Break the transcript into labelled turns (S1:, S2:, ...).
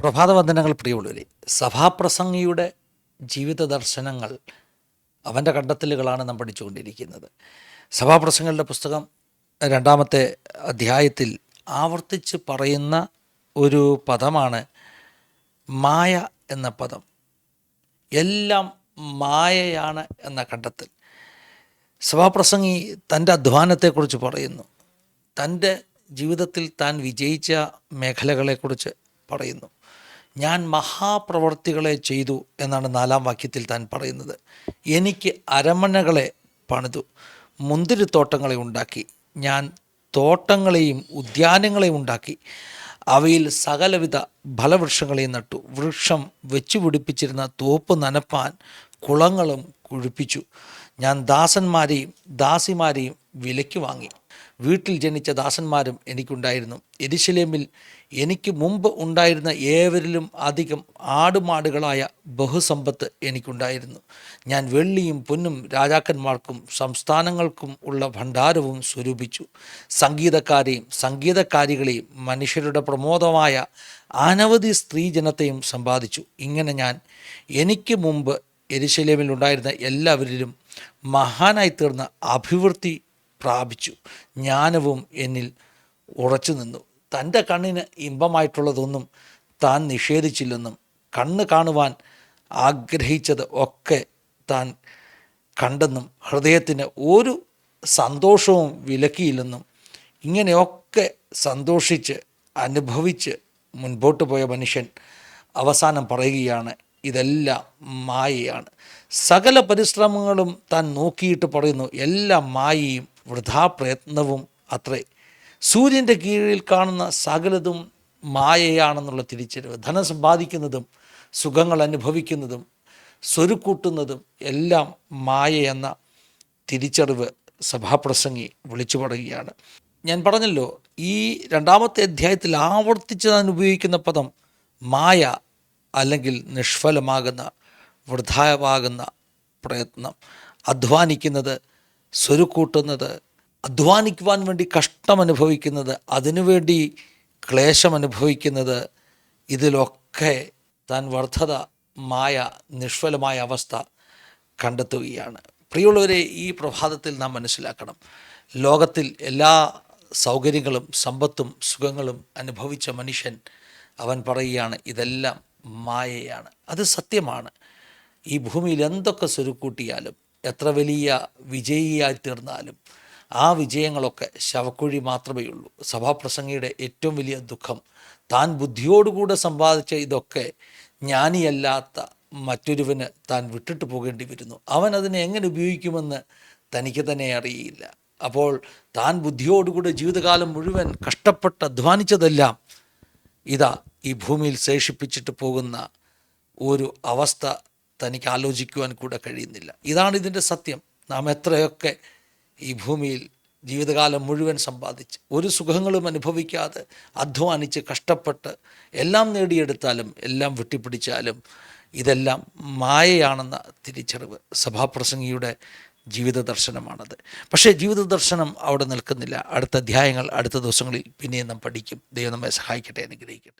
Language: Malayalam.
S1: പ്രഭാതവന്ദനങ്ങൾ പ്രിയമുള്ളവരെ സഭാപ്രസംഗിയുടെ ജീവിത ദർശനങ്ങൾ അവന്റെ കണ്ടെത്തലുകളാണ് നാം പഠിച്ചുകൊണ്ടിരിക്കുന്നത്. സഭാപ്രസംഗങ്ങളുടെ പുസ്തകം രണ്ടാമത്തെ അധ്യായത്തിൽ ആവർത്തിച്ച് പറയുന്ന ഒരു പദമാണ് മായ എന്ന പദം. എല്ലാം മായയാണ് എന്ന കണ്ടെത്തൽ. സഭാപ്രസംഗി തന്റെ അധ്വാനത്തെക്കുറിച്ച് പറയുന്നു. തന്റെ ജീവിതത്തിൽ താൻ വിജയിച്ച മേഖലകളെക്കുറിച്ച് പറയുന്നു. ഞാൻ മഹാപ്രവർത്തികളെ ചെയ്തു എന്നാണ് നാലാം വാക്യത്തിൽ താൻ പറയുന്നത്. എനിക്ക് അരമനകളെ പണിതു. മുന്തിരിത്തോട്ടങ്ങളെ ഉണ്ടാക്കി. ഞാൻ തോട്ടങ്ങളെയും ഉദ്യാനങ്ങളെയും ഉണ്ടാക്കി. അവയിൽ സകലവിധ ഫലവൃക്ഷങ്ങളെയും നട്ടു. വൃക്ഷം വെച്ചു പിടിപ്പിച്ചിരുന്ന തോപ്പ് നനപ്പാൻ കുളങ്ങളും കുഴിപ്പിച്ചു. ഞാൻ ദാസന്മാരെയും ദാസിമാരെയും വിലയ്ക്ക് വാങ്ങി. വീട്ടിൽ ജനിച്ച ദാസന്മാരും എനിക്കുണ്ടായിരുന്നു. എരിശിലേമിൽ എനിക്ക് മുമ്പ് ഉണ്ടായിരുന്ന ഏവരിലും അധികം ആടുമാടുകളായ ബഹുസമ്പത്ത് എനിക്കുണ്ടായിരുന്നു. ഞാൻ വെള്ളിയും പൊന്നും രാജാക്കന്മാർക്കും സംസ്ഥാനങ്ങൾക്കും ഉള്ള ഭണ്ഡാരവും സ്വരൂപിച്ചു. സംഗീതക്കാരെയും സംഗീതക്കാരികളെയും മനുഷ്യരുടെ പ്രമോദമായ അനവധി സ്ത്രീജനത്തെയും സമ്പാദിച്ചു. ഇങ്ങനെ ഞാൻ എനിക്ക് മുമ്പ് എരിശലേമിൽ ഉണ്ടായിരുന്ന എല്ലാവരിലും മഹാനായി തീർന്ന അഭിവൃദ്ധി പ്രാപിച്ചു. ജ്ഞാനവും എന്നിൽ ഉറച്ചു നിന്നു. തന്റെ കണ്ണിന് ഇമ്പമായിട്ടുള്ളതൊന്നും താൻ നിഷേധിച്ചില്ലെന്നും കണ്ണ് കാണുവാൻ ആഗ്രഹിച്ചത് ഒക്കെ താൻ കണ്ടെന്നും ഹൃദയത്തിന് ഒരു സന്തോഷവും വിലക്കിയില്ലെന്നും ഇങ്ങനെയൊക്കെ സന്തോഷിച്ച് അനുഭവിച്ച് മുൻപോട്ട് പോയ മനുഷ്യൻ അവസാനം പറയുകയാണ് ഇതെല്ലാം മായയാണ്. സകല പരിശ്രമങ്ങളും താൻ നോക്കിയിട്ട് പറയുന്നു എല്ലാം മായയും വൃഥാപ്രയത്നവും അത്രേ. സൂര്യന്റെ കീഴിൽ കാണുന്ന സകലതും മായയാണെന്നുള്ള തിരിച്ചറിവ് ധനം സമ്പാദിക്കുന്നതും സുഖങ്ങൾ അനുഭവിക്കുന്നതും സ്വരുക്കൂട്ടുന്നതും എല്ലാം മായ എന്ന തിരിച്ചറിവ് സഭാപ്രസംഗി വിളിച്ചു പറയുകയാണ്. ഞാൻ പറഞ്ഞല്ലോ ഈ രണ്ടാമത്തെ അധ്യായത്തിൽ ആവർത്തിച്ച് താൻ ഉപയോഗിക്കുന്ന പദം മായ അല്ലെങ്കിൽ നിഷ്ഫലമാകുന്ന വൃഥാവാകുന്ന പ്രയത്നം അധ്വാനിക്കുന്നത് സ്വരുക്കൂട്ടുന്നത് അധ്വാനിക്കുവാൻ വേണ്ടി കഷ്ടം അനുഭവിക്കുന്നത് അതിനുവേണ്ടി ക്ലേശം അനുഭവിക്കുന്നത് ഇതിലൊക്കെ താൻ വർദ്ധത മായ നിഷ്ഫലമായ അവസ്ഥ കണ്ടെത്തുകയാണ്. പ്രിയമുള്ളവരെ ഈ പ്രഭാതത്തിൽ നാം മനസ്സിലാക്കണം. ലോകത്തിൽ എല്ലാ സൗകര്യങ്ങളും സമ്പത്തും സുഖങ്ങളും അനുഭവിച്ച മനുഷ്യൻ അവൻ പറയുകയാണ് ഇതെല്ലാം മായയാണ്. അത് സത്യമാണ്. ഈ ഭൂമിയിൽ എന്തൊക്കെ സ്വരുക്കൂട്ടിയാലും എത്ര വലിയ വിജയിയായി തീർന്നാലും ആ വിജയങ്ങളൊക്കെ ശവക്കുഴി മാത്രമേ ഉള്ളൂ. സഭാപ്രസംഗിയുടെ ഏറ്റവും വലിയ ദുഃഖം താൻ ബുദ്ധിയോടുകൂടെ സമ്പാദിച്ച ഇതൊക്കെ ജ്ഞാനിയല്ലാത്ത മറ്റൊരുവന് താൻ വിട്ടിട്ട് പോകേണ്ടി വരുന്നു. അവൻ അതിനെ എങ്ങനെ ഉപയോഗിക്കുമെന്ന് തനിക്ക് തന്നെ അറിയില്ല. അപ്പോൾ താൻ ബുദ്ധിയോടുകൂടെ ജീവിതകാലം മുഴുവൻ കഷ്ടപ്പെട്ട് അധ്വാനിച്ചതെല്ലാം ഇതാ ഈ ഭൂമിയിൽ ശേഷിപ്പിച്ചിട്ട് പോകുന്ന ഒരു അവസ്ഥ തനിക്ക് ആലോചിക്കുവാൻ കൂടെ കഴിയുന്നില്ല. ഇതാണ് ഇതിന്റെ സത്യം. നാം എത്രയൊക്കെ ഈ ഭൂമിയിൽ ജീവിതകാലം മുഴുവൻ സമ്പാദിച്ച് ഒരു സുഖങ്ങളും അനുഭവിക്കാതെ അധ്വാനിച്ച് കഷ്ടപ്പെട്ട് എല്ലാം നേടിയെടുത്താലും എല്ലാം വെട്ടിപ്പിടിച്ചാലും ഇതെല്ലാം മായയാണെന്ന തിരിച്ചറിവ് സഭാപ്രസംഗിയുടെ ജീവിത ദർശനമാണത് പക്ഷേ ജീവിത ദർശനം അവിടെ നിൽക്കുന്നില്ല. അടുത്ത അധ്യായങ്ങൾ അടുത്ത ദിവസങ്ങളിൽ പിന്നെയും നാം പഠിക്കും. ദൈവം നമ്മെ സഹായിക്കട്ടെ അനുഗ്രഹിക്കട്ടെ.